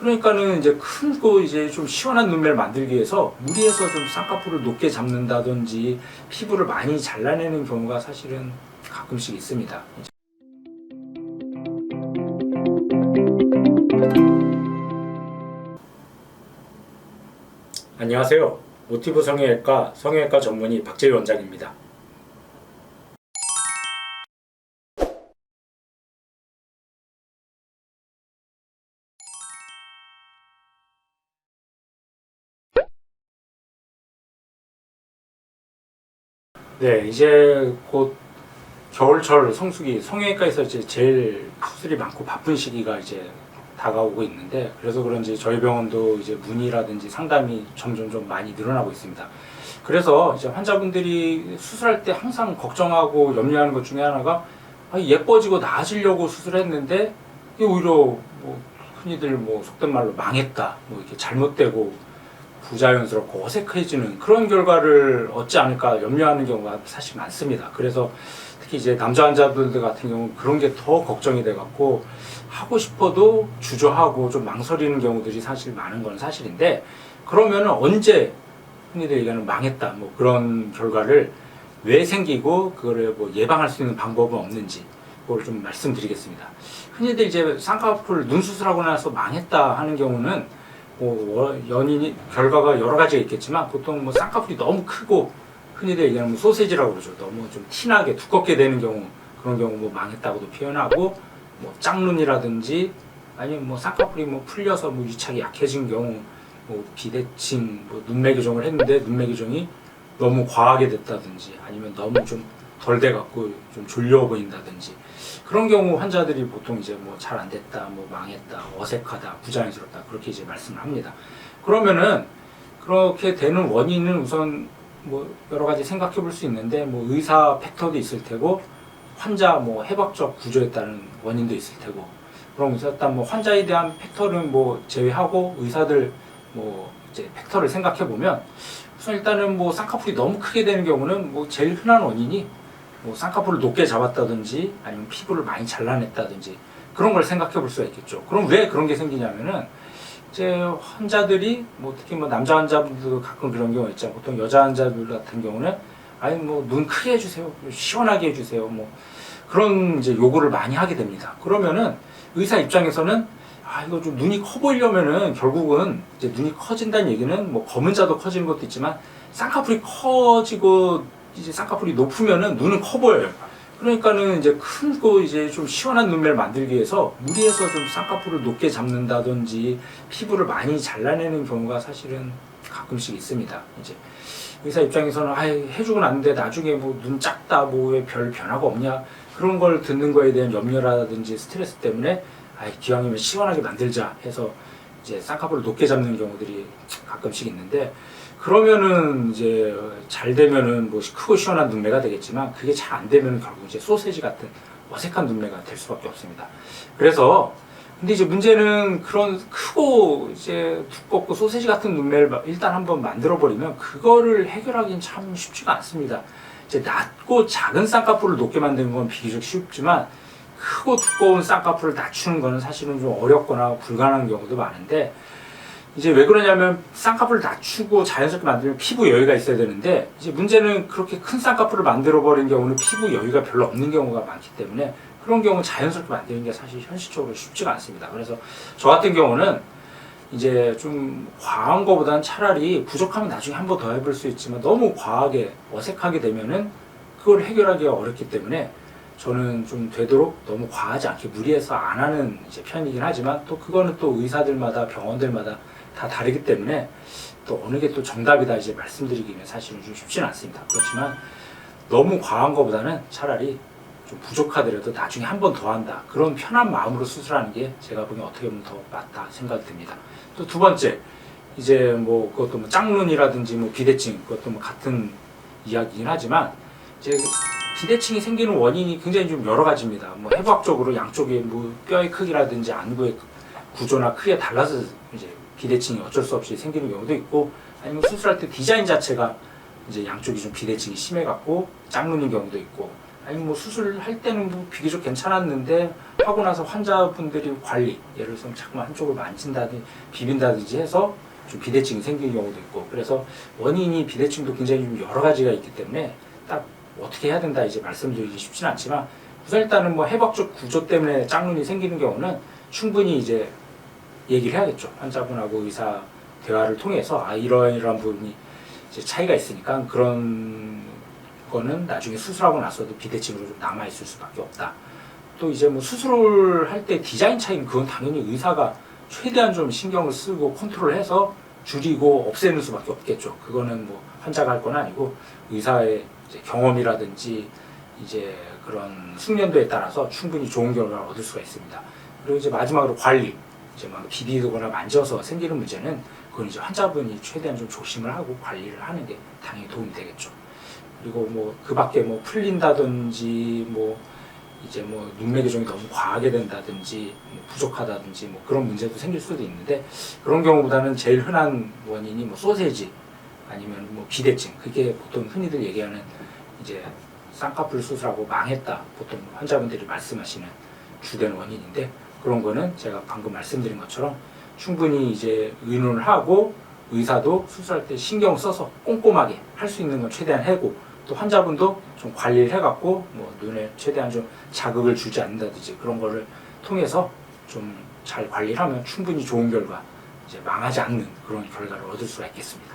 그러니까는 이제 큰거 이제 좀 시원한 눈매를 만들기 위해서 무리해서 좀 쌍꺼풀을 높게 잡는다든지 피부를 많이 잘라내는 경우가 사실은 가끔씩 있습니다. 안녕하세요. 모티브 성형외과 성형외과 전문의 박재희 원장입니다. 네, 이제 곧 겨울철 성수기 성형외과에서 이제 제일 수술이 많고 바쁜 시기가 이제 다가오고 있는데 그래서 그런지 저희 병원도 이제 문의라든지 상담이 점점 좀 많이 늘어나고 있습니다. 그래서 이제 환자분들이 수술할 때 항상 걱정하고 염려하는 것 중에 하나가 아, 예뻐지고 나아지려고 수술했는데 오히려 뭐 흔히들 뭐 속된 말로 망했다, 뭐 이렇게 잘못되고 부자연스럽고 어색해지는 그런 결과를 얻지 않을까 염려하는 경우가 사실 많습니다. 그래서 특히 이제 남자 환자분들 같은 경우는 그런 게 더 걱정이 돼 갖고 하고 싶어도 주저하고 좀 망설이는 경우들이 사실 많은 건 사실인데 그러면 언제 흔히들 얘기하는 망했다 뭐 그런 결과를 왜 생기고 그거를 뭐 예방할 수 있는 방법은 없는지 그걸 좀 말씀드리겠습니다. 흔히들 이제 쌍꺼풀 눈 수술하고 나서 망했다 하는 경우는 뭐 연인이 결과가 여러 가지가 있겠지만 보통 뭐 쌍꺼풀이 너무 크고 흔히들 얘기하는 뭐 소세지라고 그러죠. 너무 좀 티나게 두껍게 되는 경우 그런 경우 뭐 망했다고도 표현하고 뭐 짝눈이라든지 아니면 뭐 쌍꺼풀이 뭐 풀려서 뭐 유착이 약해진 경우 뭐 비대칭 뭐 눈매 교정을 했는데 눈매 교정이 너무 과하게 됐다든지 아니면 너무 좀 덜 돼갖고 좀 졸려 보인다든지 그런 경우 환자들이 보통 이제 뭐 잘 안 됐다, 뭐 망했다, 어색하다, 부자연스럽다 그렇게 이제 말씀을 합니다. 그러면은 그렇게 되는 원인은 우선 뭐 여러 가지 생각해 볼 수 있는데 뭐 의사 팩터도 있을 테고 환자 뭐 해박적 구조에 따른 원인도 있을 테고 그럼 일단 뭐 환자에 대한 팩터는 뭐 제외하고 의사들 뭐 이제 팩터를 생각해 보면 우선 일단은 뭐 쌍꺼풀이 너무 크게 되는 경우는 뭐 제일 흔한 원인이 뭐 쌍꺼풀을 높게 잡았다든지 아니면 피부를 많이 잘라냈다든지 그런 걸 생각해 볼 수가 있겠죠. 그럼 왜 그런 게 생기냐면은 이제 환자들이 뭐 특히 뭐 남자 환자분들도 가끔 그런 경우 있죠. 보통 여자 환자들 같은 경우는 아니 뭐 눈 크게 해주세요, 시원하게 해주세요, 뭐 그런 이제 요구를 많이 하게 됩니다. 그러면은 의사 입장에서는 아 이거 좀 눈이 커 보이려면은 결국은 이제 눈이 커진다는 얘기는 뭐 검은 자도 커지는 것도 있지만 쌍꺼풀이 커지고 이제 쌍꺼풀이 높으면은 눈은 커 보여요. 그러니까는 이제 큰거 이제 좀 시원한 눈매를 만들기 위해서 무리해서 좀 쌍꺼풀을 높게 잡는다든지 피부를 많이 잘라내는 경우가 사실은 가끔씩 있습니다. 이제 의사 입장에서는 아 해주고 났는데 나중에 뭐 눈 작다 뭐 왜 별 변화가 없냐 그런 걸 듣는 거에 대한 염려라든지 스트레스 때문에 아 기왕이면 시원하게 만들자 해서 이제 쌍꺼풀을 높게 잡는 경우들이 가끔씩 있는데 그러면은 이제 잘 되면은 뭐 크고 시원한 눈매가 되겠지만 그게 잘 안 되면 결국 이제 소세지 같은 어색한 눈매가 될 수밖에 없습니다. 그래서 근데 이제 문제는 그런 크고 이제 두껍고 소세지 같은 눈매를 마- 일단 한번 만들어 버리면 그거를 해결하기는 참 쉽지가 않습니다. 이제 낮고 작은 쌍꺼풀을 높게 만드는 건 비교적 쉽지만 크고 두꺼운 쌍꺼풀을 낮추는 거는 사실은 좀 어렵거나 불가능한 경우도 많은데 이제 왜 그러냐면 쌍꺼풀을 낮추고 자연스럽게 만들면 피부 여유가 있어야 되는데 이제 문제는 그렇게 큰 쌍꺼풀을 만들어 버린 경우는 피부 여유가 별로 없는 경우가 많기 때문에 그런 경우 자연스럽게 만드는 게 사실 현실적으로 쉽지가 않습니다. 그래서 저 같은 경우는 이제 좀 과한 거보다는 차라리 부족하면 나중에 한 번 더 해볼 수 있지만 너무 과하게 어색하게 되면은 그걸 해결하기가 어렵기 때문에 저는 좀 되도록 너무 과하지 않게 무리해서 안 하는 이제 편이긴 하지만 또 그거는 또 의사들마다 병원들마다 다 다르기 때문에 또 어느 게 또 정답이다 이제 말씀드리기는 사실은 좀 쉽지는 않습니다. 그렇지만 너무 과한 것보다는 차라리 좀 부족하더라도 나중에 한 번 더 한다. 그런 편한 마음으로 수술하는 게 제가 보기엔 어떻게 보면 더 맞다 생각이 듭니다. 또 두 번째, 이제 뭐 그것도 뭐 짝눈이라든지 뭐 비대칭 그것도 뭐 같은 이야기긴 하지만 이제 비대칭이 생기는 원인이 굉장히 좀 여러 가지입니다. 뭐 해부학적으로 양쪽의 뭐 뼈의 크기라든지 안구의 구조나 크기가 달라서 이제 비대칭이 어쩔 수 없이 생기는 경우도 있고 아니면 수술할 때 디자인 자체가 이제 양쪽이 좀 비대칭이 심해갖고 짝눈인 경우도 있고 아니면 뭐 수술할 때는 뭐 비교적 괜찮았는데 하고 나서 환자분들이 관리, 예를 들어서 자꾸만 한쪽을 만진다든지 비빈다든지 해서 좀 비대증이 생기는 경우도 있고 그래서 원인이 비대증도 굉장히 좀 여러 가지가 있기 때문에 딱 어떻게 해야 된다 이제 말씀드리기 쉽지는 않지만 우선 일단은 뭐 해박적 구조 때문에 짝눈이 생기는 경우는 충분히 이제 얘기를 해야겠죠 환자분하고 의사 대화를 통해서 아 이러한 이러한 부분이 이제 차이가 있으니까 그런 거는 나중에 수술하고 나서도 비대칭으로 좀 남아 있을 수밖에 없다. 또 이제 뭐 수술을 할 때 디자인 차이는 그건 당연히 의사가 최대한 좀 신경을 쓰고 컨트롤해서 줄이고 없애는 수밖에 없겠죠. 그거는 뭐 환자가 할 건 아니고 의사의 이제 경험이라든지 이제 그런 숙련도에 따라서 충분히 좋은 결과를 얻을 수가 있습니다. 그리고 이제 마지막으로 관리, 이제 막 비비거나 만져서 생기는 문제는 그건 이제 환자분이 최대한 좀 조심을 하고 관리를 하는 게 당연히 도움이 되겠죠. 그리고 뭐 그 밖에 뭐 풀린다든지 뭐 이제 뭐 눈매 교정이 너무 과하게 된다든지 뭐 부족하다든지 뭐 그런 문제도 생길 수도 있는데 그런 경우보다는 제일 흔한 원인이 뭐 소세지 아니면 뭐 비대증 그게 보통 흔히들 얘기하는 이제 쌍꺼풀 수술하고 망했다 보통 환자분들이 말씀하시는 주된 원인인데 그런 거는 제가 방금 말씀드린 것처럼 충분히 이제 의논을 하고 의사도 수술할 때 신경 써서 꼼꼼하게 할 수 있는 건 최대한 하고 또 환자분도 좀 관리를 해갖고 뭐 눈에 최대한 좀 자극을 주지 않는다든지 그런 거를 통해서 좀 잘 관리를 하면 충분히 좋은 결과 이제 망하지 않는 그런 결과를 얻을 수가 있겠습니다.